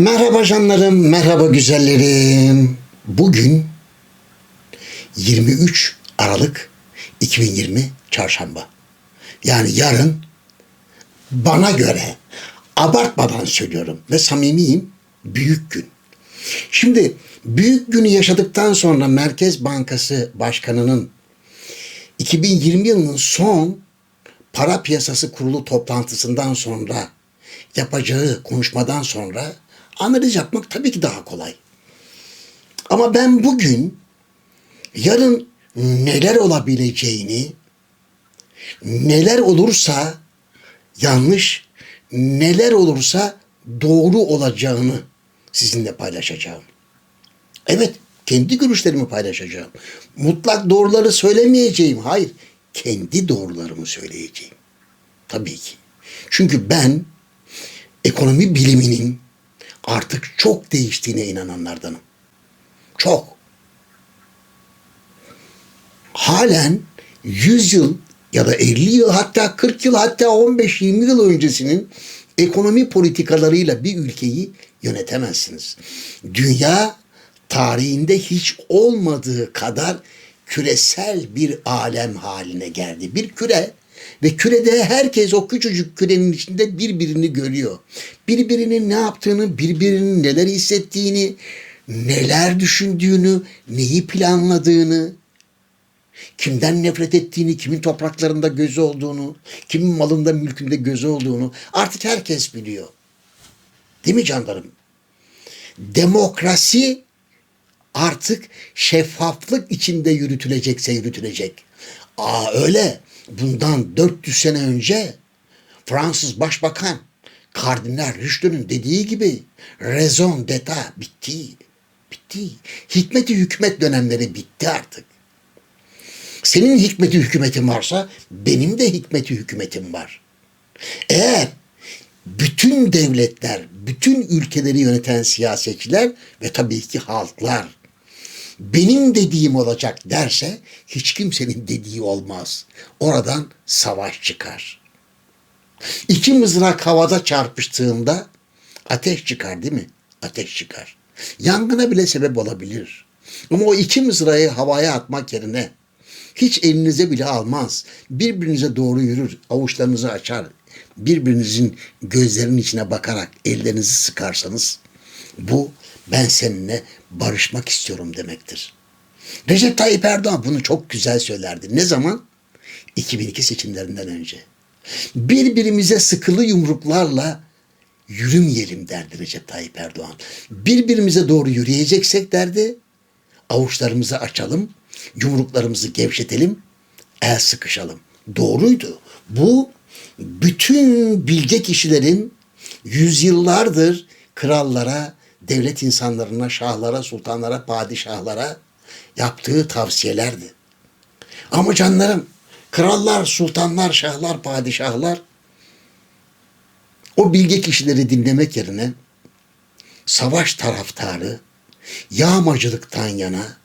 Merhaba canlarım, merhaba güzellerim. Bugün 23 Aralık 2020 Çarşamba. Yani yarın bana göre abartmadan söylüyorum ve samimiyim büyük gün. Şimdi büyük günü yaşadıktan sonra Merkez Bankası Başkanı'nın 2020 yılının son para piyasası kurulu toplantısından sonra yapacağı konuşmadan sonra analiz yapmak tabii ki daha kolay. Ama ben bugün yarın neler olabileceğini, neler olursa yanlış, neler olursa doğru olacağını sizinle paylaşacağım. Evet, kendi görüşlerimi paylaşacağım. Mutlak doğruları söylemeyeceğim. Hayır, kendi doğrularımı söyleyeceğim. Tabii ki. Çünkü ben ekonomi biliminin artık çok değiştiğine inananlardanım. Çok. Halen 100 yıl ya da 50 yıl hatta 40 yıl hatta 15-20 yıl öncesinin ekonomi politikalarıyla bir ülkeyi yönetemezsiniz. Dünya tarihinde hiç olmadığı kadar küresel bir alem haline geldi. Bir küre ve kürede herkes o küçücük kürenin içinde birbirini görüyor. Birbirinin ne yaptığını, birbirinin neler hissettiğini, neler düşündüğünü, neyi planladığını, kimden nefret ettiğini, kimin topraklarında gözü olduğunu, kimin malında, mülkünde gözü olduğunu artık herkes biliyor. Değil mi canlarım? Demokrasi artık şeffaflık içinde yürütülecekse yürütülecek. Aa öyle. Bundan 400 sene önce Fransız Başbakan Kardinal Richelieu'nun dediği gibi raison d'etat bitti. Bitti. Hikmeti hükümet dönemleri bitti artık. Senin hikmeti hükümetin varsa benim de hikmeti hükümetim var. Eğer bütün devletler, bütün ülkeleri yöneten siyasetçiler ve tabii ki halklar benim dediğim olacak derse hiç kimsenin dediği olmaz. Oradan savaş çıkar. İki mızrak havada çarpıştığında ateş çıkar değil mi? Ateş çıkar. Yangına bile sebep olabilir. Ama o iki mızrağı havaya atmak yerine hiç elinize bile almaz. Birbirinize doğru yürür, avuçlarınızı açar. Birbirinizin gözlerinin içine bakarak ellerinizi sıkarsanız bu ben seninle barışmak istiyorum demektir. Recep Tayyip Erdoğan bunu çok güzel söylerdi. Ne zaman? 2002 seçimlerinden önce. Birbirimize sıkılı yumruklarla yürümeyelim derdi Recep Tayyip Erdoğan. Birbirimize doğru yürüyeceksek derdi, avuçlarımızı açalım, yumruklarımızı gevşetelim, el sıkışalım. Doğruydu. Bu bütün bilge kişilerin yüzyıllardır krallara, devlet insanlarına, şahlara, sultanlara, padişahlara yaptığı tavsiyelerdi. Ama canlarım, krallar, sultanlar, şahlar, padişahlar o bilge kişileri dinlemek yerine savaş taraftarı, yağmacılıktan yana,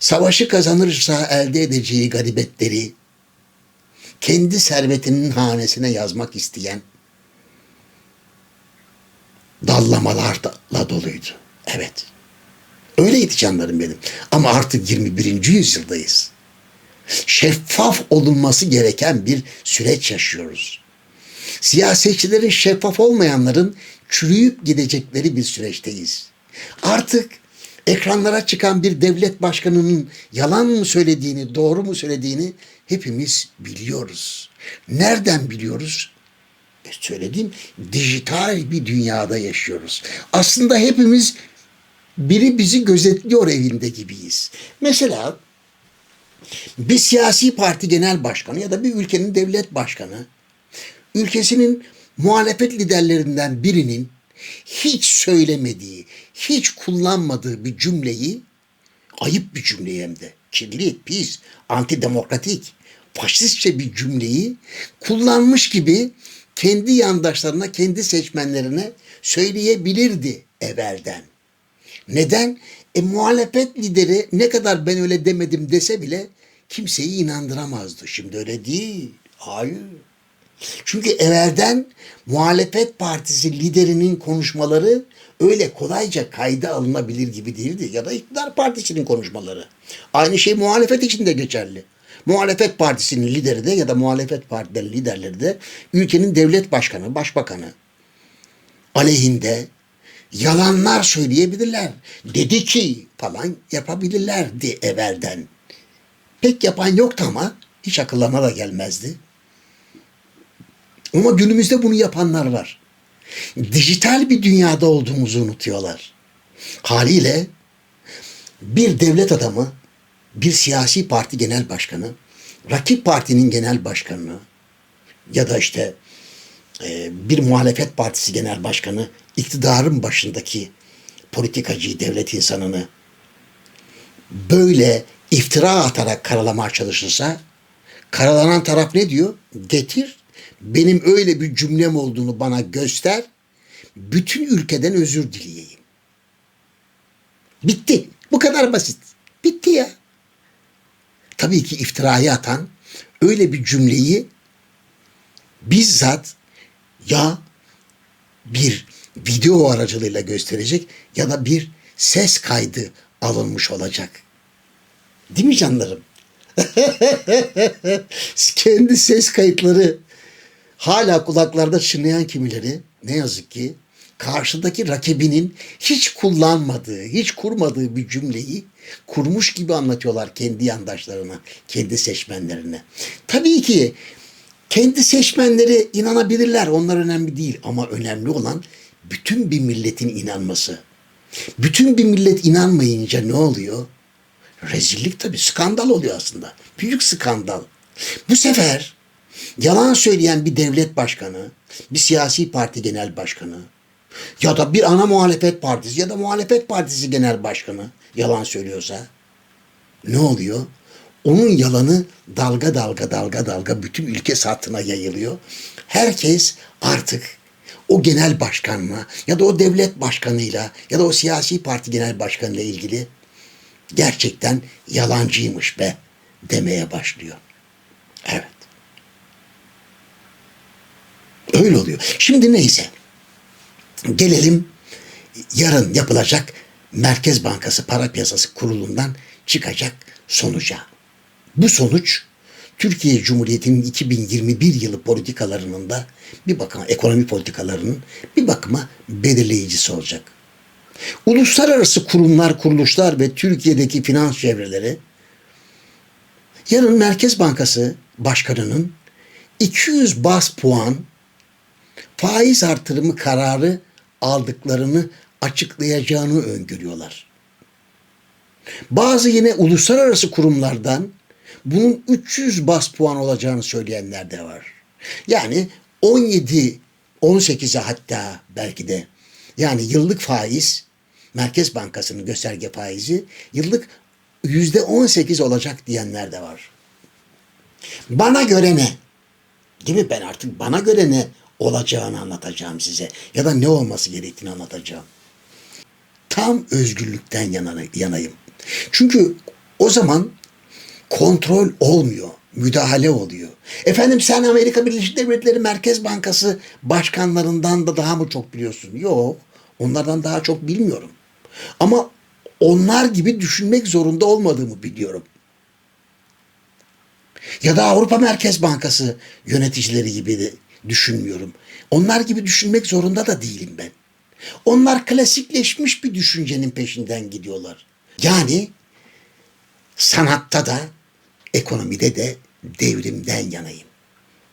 savaşı kazanırsa elde edeceği garibetleri kendi servetinin hanesine yazmak isteyen dallamalarla doluydu. Evet. Öyleydi canlarım benim. Ama artık 21. yüzyıldayız. Şeffaf olunması gereken bir süreç yaşıyoruz. Siyasetçilerin şeffaf olmayanların çürüyüp gidecekleri bir süreçteyiz. Artık ekranlara çıkan bir devlet başkanının yalan mı söylediğini, doğru mu söylediğini hepimiz biliyoruz. Nereden biliyoruz? E söylediğim dijital bir dünyada yaşıyoruz. Aslında hepimiz biri bizi gözetliyor evinde gibiyiz. Mesela bir siyasi parti genel başkanı ya da bir ülkenin devlet başkanı ülkesinin muhalefet liderlerinden birinin hiç söylemediği, hiç kullanmadığı bir cümleyi ayıp bir cümleyi hem de kirli, pis, antidemokratik, faşistçe bir cümleyi kullanmış gibi kendi yandaşlarına, kendi seçmenlerine söyleyebilirdi evvelden. Neden? E muhalefet lideri ne kadar ben öyle demedim dese bile kimseyi inandıramazdı. Şimdi öyle değil. Hayır. Çünkü evvelden muhalefet partisi liderinin konuşmaları öyle kolayca kayda alınabilir gibi değildi. Ya da iktidar partisinin konuşmaları. Aynı şey muhalefet için de geçerli. Muhalefet partisinin lideri de ya da muhalefet partilerin liderleri de ülkenin devlet başkanı, başbakanı aleyhinde yalanlar söyleyebilirler. Dedi ki falan yapabilirlerdi evvelden. Pek yapan yoktu ama hiç akıllarına da gelmezdi. Ama günümüzde bunu yapanlar var. Dijital bir dünyada olduğumuzu unutuyorlar. Haliyle bir devlet adamı, bir siyasi parti genel başkanı, rakip partinin genel başkanı ya da işte e, bir muhalefet partisi genel başkanı iktidarın başındaki politikacıyı, devlet insanını böyle iftira atarak karalamaya çalışırsa karalanan taraf ne diyor? Getir benim öyle bir cümlem olduğunu bana göster. Bütün ülkeden özür dileyeyim. Bitti. Bu kadar basit. Bitti ya. Tabii ki iftirayı atan öyle bir cümleyi bizzat ya bir video aracılığıyla gösterecek ya da bir ses kaydı alınmış olacak. Değil mi canlarım? Kendi ses kayıtları hala kulaklarda çınlayan kimileri ne yazık ki karşıdaki rakibinin hiç kullanmadığı, hiç kurmadığı bir cümleyi kurmuş gibi anlatıyorlar kendi yandaşlarına, kendi seçmenlerine. Tabii ki kendi seçmenleri inanabilirler. Onlar önemli değil. Ama önemli olan bütün bir milletin inanması. Bütün bir millet inanmayınca ne oluyor? Rezillik tabii. Skandal oluyor aslında. Büyük skandal. Bu sefer yalan söyleyen bir devlet başkanı, bir siyasi parti genel başkanı ya da bir ana muhalefet partisi ya da muhalefet partisi genel başkanı yalan söylüyorsa ne oluyor? Onun yalanı dalga dalga dalga dalga bütün ülke satına yayılıyor. Herkes artık o genel başkanla ya da o devlet başkanıyla ya da o siyasi parti genel başkanıyla ilgili gerçekten yalancıymış be demeye başlıyor. Evet. Öyle oluyor. Şimdi neyse. Gelelim yarın yapılacak Merkez Bankası Para Piyasası Kurulu'ndan çıkacak sonuca. Bu sonuç Türkiye Cumhuriyeti'nin 2021 yılı politikalarının da bir bakıma ekonomi politikalarının bir bakıma belirleyicisi olacak. Uluslararası kurumlar, kuruluşlar ve Türkiye'deki finans çevreleri yarın Merkez Bankası Başkanı'nın 200 bas puan faiz artırımı kararı aldıklarını açıklayacağını öngörüyorlar. Bazı yine uluslararası kurumlardan bunun 300 bas puan olacağını söyleyenler de var. Yani 17 18'e hatta belki de yani yıllık faiz Merkez Bankası'nın gösterge faizi yıllık yüzde 18 olacak diyenler de var. Bana göre ne? Değil mi? Ben artık bana göre ne olacağını anlatacağım size. Ya da ne olması gerektiğini anlatacağım. Tam özgürlükten yanayım. Çünkü o zaman kontrol olmuyor. Müdahale oluyor. Efendim sen Amerika Birleşik Devletleri Merkez Bankası başkanlarından da daha mı çok biliyorsun? Yok. Onlardan daha çok bilmiyorum. Ama onlar gibi düşünmek zorunda olmadığımı biliyorum. Ya da Avrupa Merkez Bankası yöneticileri gibi düşünmüyorum. Onlar gibi düşünmek zorunda da değilim ben. Onlar klasikleşmiş bir düşüncenin peşinden gidiyorlar. Yani sanatta da ekonomide de devrimden yanayım.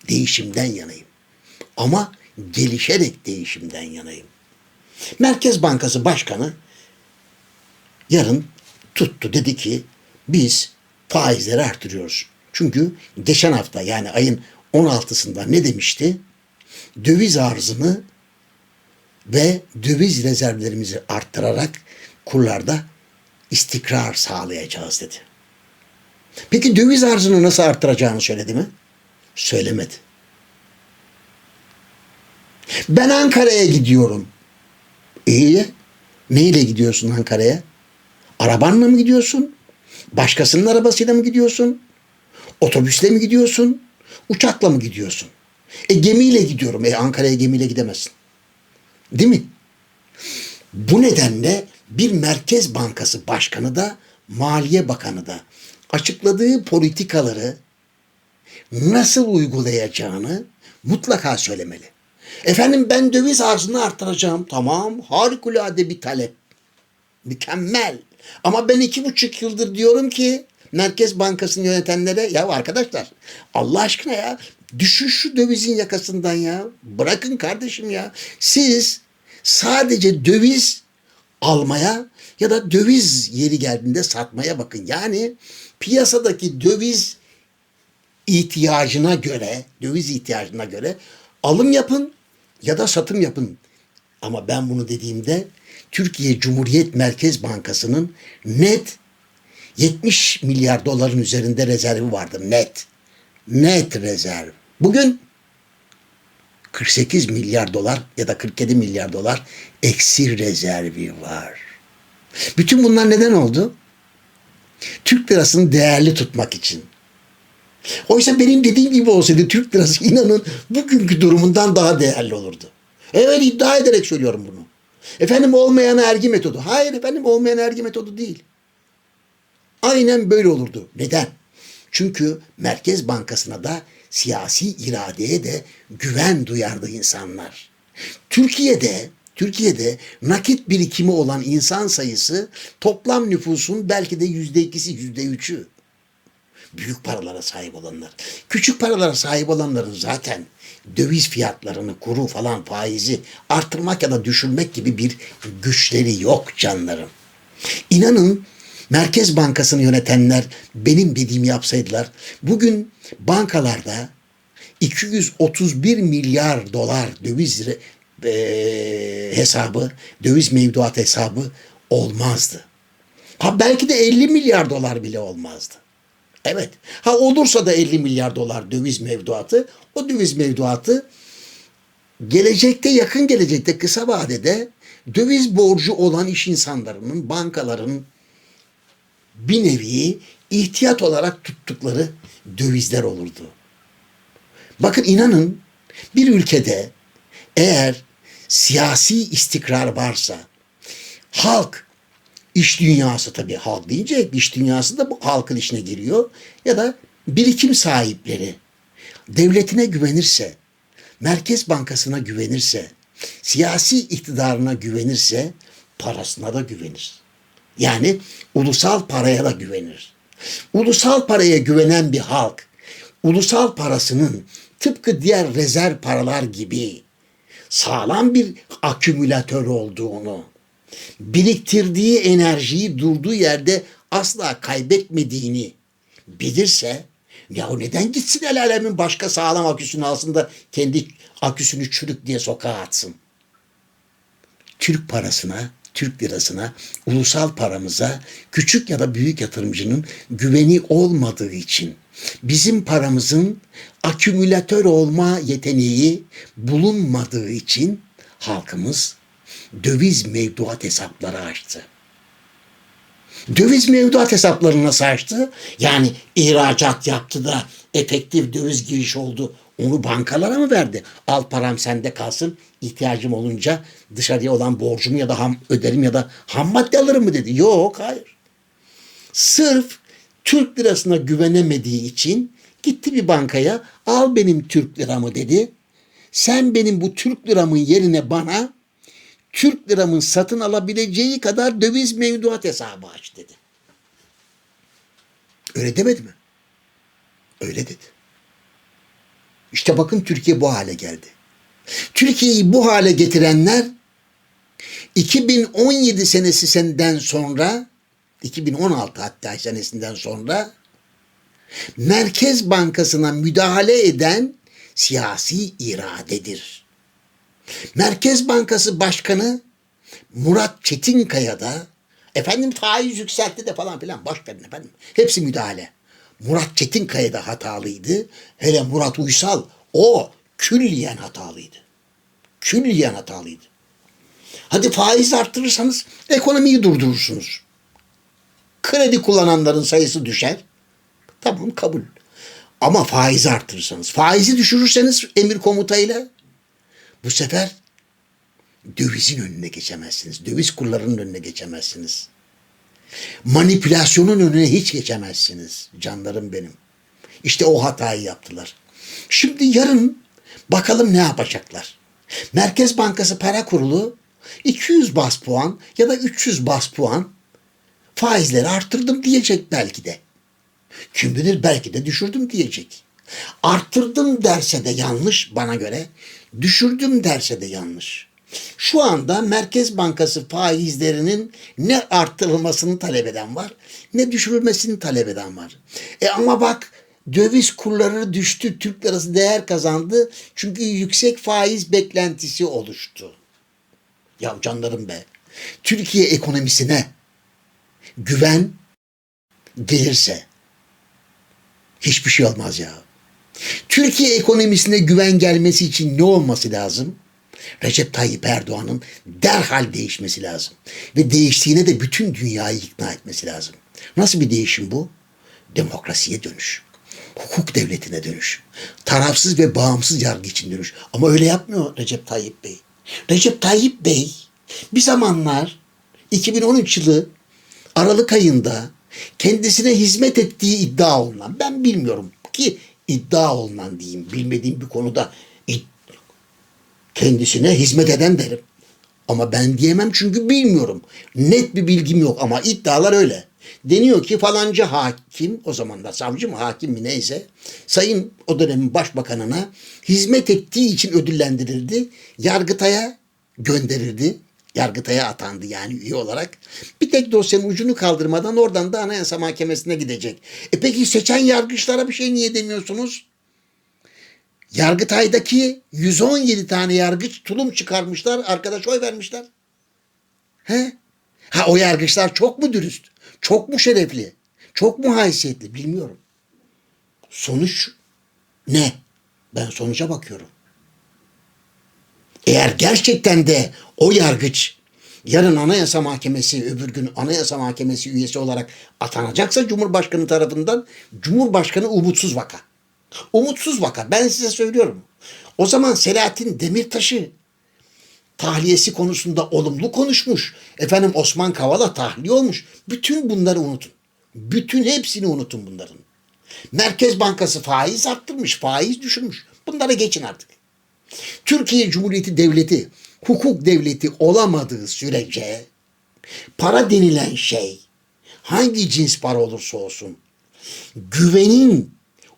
Değişimden yanayım. Ama gelişerek değişimden yanayım. Merkez Bankası Başkanı yarın tuttu dedi ki biz faizleri artırıyoruz. Çünkü geçen hafta yani ayın 16'sında ne demişti? Döviz arzını ve döviz rezervlerimizi arttırarak kurlarda istikrar sağlayacağız dedi. Peki döviz arzını nasıl arttıracağını söyledi mi? Söylemedi. Ben Ankara'ya gidiyorum. İyi. Neyle gidiyorsun Ankara'ya? Arabanla mı gidiyorsun? Başkasının arabasıyla mı gidiyorsun? Otobüsle mi gidiyorsun? Uçakla mı gidiyorsun? E gemiyle gidiyorum. E Ankara'ya gemiyle gidemezsin. Değil mi? Bu nedenle bir Merkez Bankası Başkanı da Maliye Bakanı da açıkladığı politikaları nasıl uygulayacağını mutlaka söylemeli. Efendim ben döviz arzını artıracağım. Tamam harikulade bir talep. Mükemmel. Ama ben iki buçuk yıldır diyorum ki Merkez Bankası'nı yönetenlere ya arkadaşlar Allah aşkına ya düşün şu dövizin yakasından ya. Bırakın kardeşim ya. Siz sadece döviz almaya ya da döviz yeri geldiğinde satmaya bakın. Yani piyasadaki döviz ihtiyacına göre, döviz ihtiyacına göre alım yapın ya da satım yapın. Ama ben bunu dediğimde Türkiye Cumhuriyet Merkez Bankası'nın net 70 milyar doların üzerinde rezervi vardır net. Net rezerv. Bugün 48 milyar dolar ya da 47 milyar dolar eksi rezervi var. Bütün bunlar neden oldu? Türk lirasını değerli tutmak için. Oysa benim dediğim gibi olsaydı Türk lirası inanın bugünkü durumundan daha değerli olurdu. Evet iddia ederek söylüyorum bunu. Efendim olmayan ergi metodu. Hayır efendim olmayan ergi metodu değil. Aynen böyle olurdu. Neden? Çünkü Merkez Bankası'na da siyasi iradeye de güven duyardı insanlar. Türkiye'de Türkiye'de nakit birikimi olan insan sayısı toplam nüfusun belki de yüzde ikisi, yüzde üçü. Büyük paralara sahip olanlar. Küçük paralara sahip olanların zaten döviz fiyatlarını, kuru falan faizi artırmak ya da düşürmek gibi bir güçleri yok canlarım. İnanın Merkez Bankası'nı yönetenler benim dediğimi yapsaydılar bugün bankalarda 231 milyar dolar döviz e, hesabı, döviz mevduat hesabı olmazdı. Ha belki de 50 milyar dolar bile olmazdı. Evet. Ha olursa da 50 milyar dolar döviz mevduatı, o döviz mevduatı gelecekte yakın gelecekte kısa vadede döviz borcu olan iş insanlarının, bankaların bir nevi ihtiyat olarak tuttukları dövizler olurdu. Bakın inanın bir ülkede eğer siyasi istikrar varsa halk iş dünyası tabii halk deyince iş dünyası da bu halkın işine giriyor ya da birikim sahipleri devletine güvenirse, Merkez Bankası'na güvenirse, siyasi iktidarına güvenirse parasına da güvenir. Yani ulusal paraya da güvenir. Ulusal paraya güvenen bir halk, ulusal parasının tıpkı diğer rezerv paralar gibi sağlam bir akümülatör olduğunu, biriktirdiği enerjiyi durduğu yerde asla kaybetmediğini bilirse ya neden gitsin el alemin başka sağlam aküsünü alsın da kendi aküsünü çürük diye sokağa atsın? Türk parasına, Türk lirasına, ulusal paramıza küçük ya da büyük yatırımcının güveni olmadığı için bizim paramızın akümülatör olma yeteneği bulunmadığı için halkımız döviz mevduat hesapları açtı. Döviz mevduat hesaplarını nasıl açtı? Yani ihracat yaptı da efektif döviz giriş oldu. Onu bankalara mı verdi? Al param sende kalsın. ihtiyacım olunca dışarıya olan borcumu ya da ham öderim ya da ham madde alırım mı dedi. Yok hayır. Sırf Türk lirasına güvenemediği için gitti bir bankaya al benim Türk liramı dedi. Sen benim bu Türk liramın yerine bana Türk liramın satın alabileceği kadar döviz mevduat hesabı aç dedi. Öyle demedi mi? Öyle dedi. İşte bakın Türkiye bu hale geldi. Türkiye'yi bu hale getirenler 2017 senesinden sonra 2016 hatta senesinden sonra Merkez Bankası'na müdahale eden siyasi iradedir. Merkez Bankası Başkanı Murat Çetinkaya da efendim faiz yükseltti de falan filan boş verin efendim. Hepsi müdahale. Murat Çetinkaya da hatalıydı. Hele Murat Uysal o külliyen hatalıydı. Külliyen hatalıydı. Hadi faiz arttırırsanız ekonomiyi durdurursunuz. Kredi kullananların sayısı düşer. Tamam kabul. Ama faizi artırırsanız, faizi düşürürseniz emir komutayla bu sefer dövizin önüne geçemezsiniz. Döviz kurlarının önüne geçemezsiniz. Manipülasyonun önüne hiç geçemezsiniz canlarım benim. İşte o hatayı yaptılar. Şimdi yarın bakalım ne yapacaklar. Merkez Bankası Para Kurulu 200 bas puan ya da 300 bas puan faizleri arttırdım diyecek belki de. Kim bilir belki de düşürdüm diyecek. Arttırdım derse de yanlış bana göre, düşürdüm derse de yanlış. Şu anda Merkez Bankası faizlerinin ne arttırılmasını talep eden var, ne düşürülmesini talep eden var. E ama bak döviz kurları düştü, Türk lirası değer kazandı çünkü yüksek faiz beklentisi oluştu. Ya canlarım be, Türkiye ekonomisine güven gelirse hiçbir şey olmaz ya. Türkiye ekonomisine güven gelmesi için ne olması lazım? Recep Tayyip Erdoğan'ın derhal değişmesi lazım. Ve değiştiğine de bütün dünyayı ikna etmesi lazım. Nasıl bir değişim bu? Demokrasiye dönüş. Hukuk devletine dönüş. Tarafsız ve bağımsız yargı için dönüş. Ama öyle yapmıyor Recep Tayyip Bey. Recep Tayyip Bey bir zamanlar 2013 yılı Aralık ayında kendisine hizmet ettiği iddia olunan, ben bilmiyorum ki iddia olunan diyeyim, bilmediğim bir konuda id- kendisine hizmet eden derim. Ama ben diyemem çünkü bilmiyorum. Net bir bilgim yok ama iddialar öyle. Deniyor ki falanca hakim, o zaman da savcı mı hakim mi neyse, sayın o dönemin başbakanına hizmet ettiği için ödüllendirildi. Yargıtay'a gönderildi. Yargıtay'a atandı yani üye olarak. Bir tek dosyanın ucunu kaldırmadan oradan da Anayasa Mahkemesi'ne gidecek. E peki seçen yargıçlara bir şey niye demiyorsunuz? Yargıtay'daki 117 tane yargıç tulum çıkarmışlar, arkadaş oy vermişler. He? Ha o yargıçlar çok mu dürüst? Çok mu şerefli? Çok mu haysiyetli? Bilmiyorum. Sonuç ne? Ben sonuca bakıyorum. Eğer gerçekten de o yargıç yarın Anayasa Mahkemesi öbür gün Anayasa Mahkemesi üyesi olarak atanacaksa Cumhurbaşkanı tarafından Cumhurbaşkanı umutsuz vaka. Umutsuz vaka. Ben size söylüyorum. O zaman Selahattin Demirtaş'ı tahliyesi konusunda olumlu konuşmuş. Efendim Osman Kavala tahliye olmuş. Bütün bunları unutun. Bütün hepsini unutun bunların. Merkez Bankası faiz arttırmış, faiz düşürmüş. Bunlara geçin artık. Türkiye Cumhuriyeti Devleti hukuk devleti olamadığı sürece para denilen şey hangi cins para olursa olsun güvenin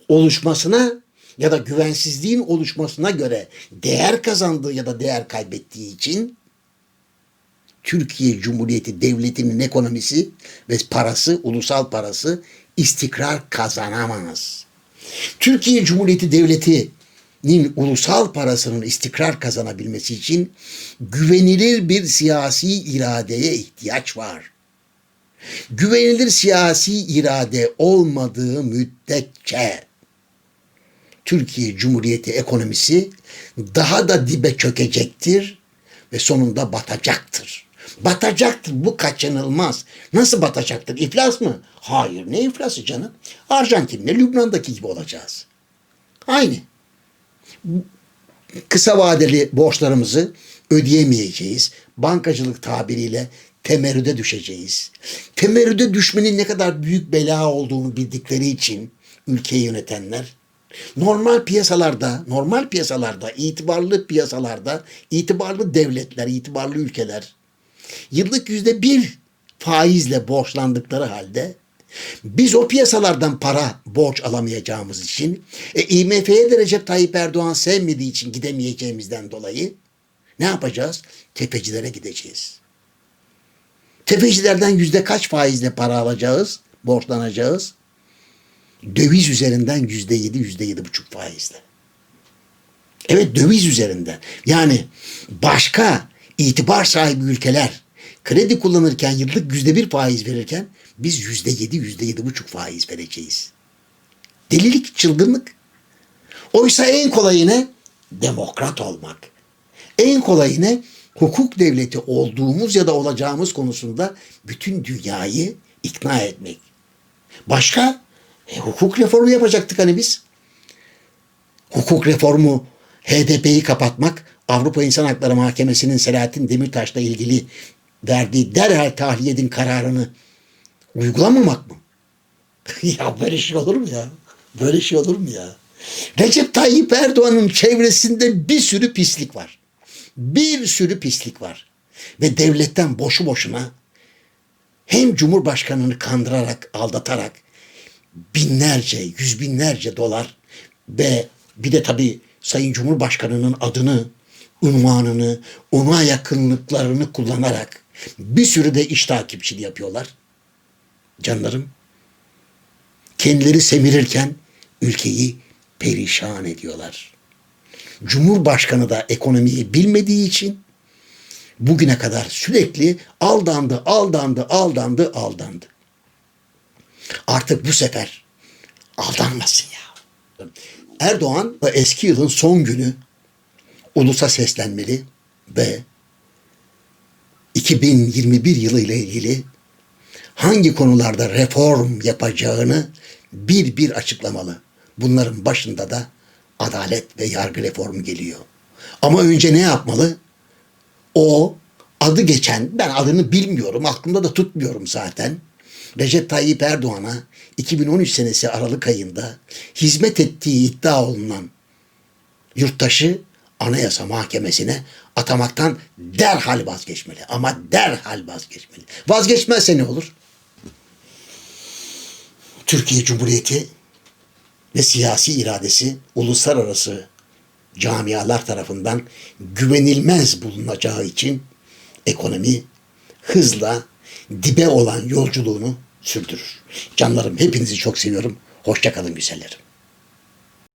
oluşmasına ya da güvensizliğin oluşmasına göre değer kazandığı ya da değer kaybettiği için Türkiye Cumhuriyeti Devleti'nin ekonomisi ve parası, ulusal parası istikrar kazanamaz. Türkiye Cumhuriyeti Devleti'nin ulusal parasının istikrar kazanabilmesi için güvenilir bir siyasi iradeye ihtiyaç var. Güvenilir siyasi irade olmadığı müddetçe Türkiye Cumhuriyeti ekonomisi daha da dibe çökecektir ve sonunda batacaktır. Batacaktır bu kaçınılmaz. Nasıl batacaktır? İflas mı? Hayır ne iflası canım? Arjantin'le Lübnan'daki gibi olacağız. Aynı. Kısa vadeli borçlarımızı ödeyemeyeceğiz. Bankacılık tabiriyle temerrüde düşeceğiz. Temerrüde düşmenin ne kadar büyük bela olduğunu bildikleri için ülkeyi yönetenler normal piyasalarda, normal piyasalarda, itibarlı piyasalarda, itibarlı devletler, itibarlı ülkeler yıllık yüzde bir faizle borçlandıkları halde biz o piyasalardan para borç alamayacağımız için e, IMF'ye de Recep Tayyip Erdoğan sevmediği için gidemeyeceğimizden dolayı ne yapacağız? Tefecilere gideceğiz. Tefecilerden yüzde kaç faizle para alacağız, borçlanacağız? Döviz üzerinden yüzde yedi, yüzde yedi buçuk faizle. Evet döviz üzerinden. Yani başka itibar sahibi ülkeler kredi kullanırken yıllık yüzde bir faiz verirken biz yüzde yedi, yüzde yedi buçuk faiz vereceğiz. Delilik, çılgınlık. Oysa en kolayı ne? Demokrat olmak. En kolayı ne? Hukuk devleti olduğumuz ya da olacağımız konusunda bütün dünyayı ikna etmek. Başka? E, hukuk reformu yapacaktık hani biz. hukuk reformu, HDP'yi kapatmak, Avrupa İnsan Hakları Mahkemesi'nin Selahattin Demirtaş'la ilgili verdiği derhal tahliye edin kararını uygulamamak mı? ya böyle şey olur mu ya? Böyle şey olur mu ya? Recep Tayyip Erdoğan'ın çevresinde bir sürü pislik var. Bir sürü pislik var. Ve devletten boşu boşuna hem Cumhurbaşkanını kandırarak, aldatarak binlerce, yüz binlerce dolar ve bir de tabii Sayın Cumhurbaşkanı'nın adını, unvanını, ona yakınlıklarını kullanarak bir sürü de iş takipçiliği yapıyorlar. Canlarım, kendileri semirirken ülkeyi perişan ediyorlar. Cumhurbaşkanı da ekonomiyi bilmediği için bugüne kadar sürekli aldandı, aldandı, aldandı, aldandı. Artık bu sefer aldanmasın ya. Erdoğan eski yılın son günü ulusa seslenmeli ve 2021 yılı ile ilgili hangi konularda reform yapacağını bir bir açıklamalı. Bunların başında da adalet ve yargı reformu geliyor. Ama önce ne yapmalı? O adı geçen, ben adını bilmiyorum, aklımda da tutmuyorum zaten. Recep Tayyip Erdoğan'a 2013 senesi Aralık ayında hizmet ettiği iddia olunan yurttaşı Anayasa Mahkemesi'ne atamaktan derhal vazgeçmeli. Ama derhal vazgeçmeli. Vazgeçmezse ne olur? Türkiye Cumhuriyeti ve siyasi iradesi uluslararası camialar tarafından güvenilmez bulunacağı için ekonomi hızla dibe olan yolculuğunu sürdürür. Canlarım hepinizi çok seviyorum. Hoşçakalın güzellerim.